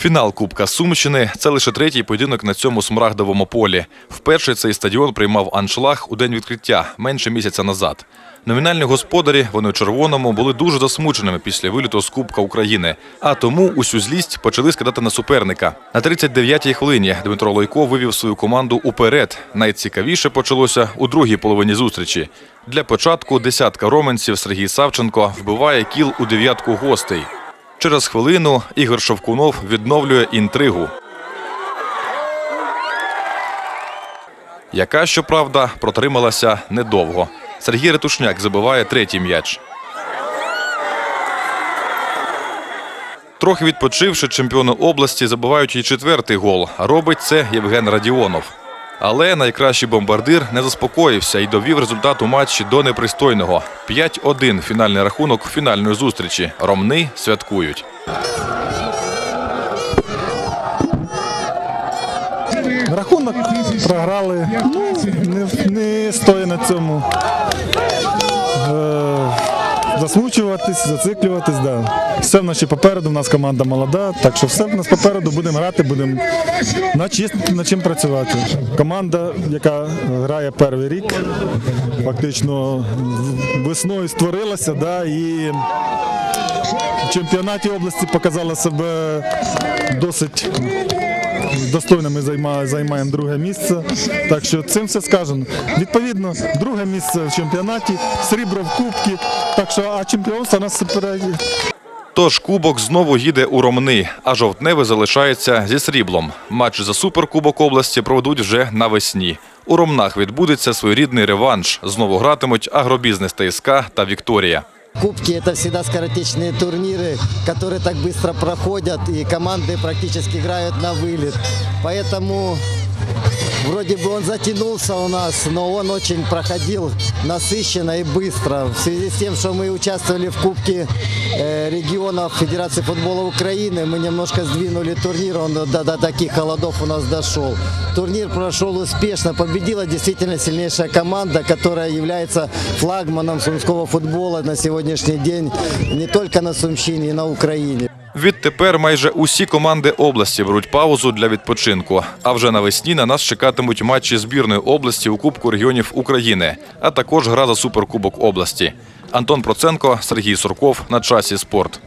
Фінал Кубка Сумщини це лише третій поєдинок на цьому смарагдовому полі. Вперше цей стадіон приймав аншлаг у день відкриття менше місяця назад. Номінальні господарі, вони у червоному, були дуже засмученими після виліту з Кубка України. А тому усю злість почали скидати на суперника. На 39-й хвилині Дмитро Лойко вивів свою команду уперед. Найцікавіше почалося у другій половині зустрічі. Для початку десятка роменців Сергій Савченко вбиває кіл у дев'ятку гостей. Через хвилину Ігор Шовкунов відновлює інтригу. Яка, щоправда, протрималася недовго. Сергій Ретушняк забиває третій м'яч. Трохи відпочивши, чемпіони області забивають і четвертий гол. Робить це Євген Радіонов. Але найкращий бомбардир не заспокоївся і довів результат у матчі до непристойного. 5-1 фінальний рахунок фінальної зустрічі. Ромни святкують. Рахунок програли. Ну, не, не стоїть на цьому. Е, засмучуватись, зациклюватись, да. Все в нас ще попереду, в нас команда молода, так що все в нас попереду, будемо грати, будемо над, чим- над чим працювати. Команда, яка грає перший рік, фактично весною створилася, да, і в чемпіонаті області показала себе досить достойно ми займа- займаємо друге місце. Так що цим все сказано. Відповідно, друге місце в чемпіонаті, срібло в кубці. Так що, а чемпіонство нас попереді. Тож кубок знову їде у Ромни, а жовтневе залишається зі сріблом. Матч за суперкубок області проведуть вже навесні. У Ромнах відбудеться своєрідний реванш. Знову гратимуть агробізнес ТСК та Вікторія. Кубки это всегда скоротечные турниры, которые так быстро проходят, и команды практически играют на вылет. Поэтому вроде бы он затянулся у нас, но он очень проходил насыщенно и быстро. В связи с тем, что мы участвовали в Кубке э, регионов Федерации футбола Украины, мы немножко сдвинули турнир, он до, до таких холодов у нас дошел. Турнир прошел успешно, победила действительно сильнейшая команда, которая является флагманом сумского футбола на сегодняшний день не только на Сумщине, и на Украине. Відтепер майже усі команди області беруть паузу для відпочинку. А вже навесні на нас чекатимуть матчі збірної області у Кубку регіонів України, а також гра за суперкубок області. Антон Проценко, Сергій Сурков на часі спорт.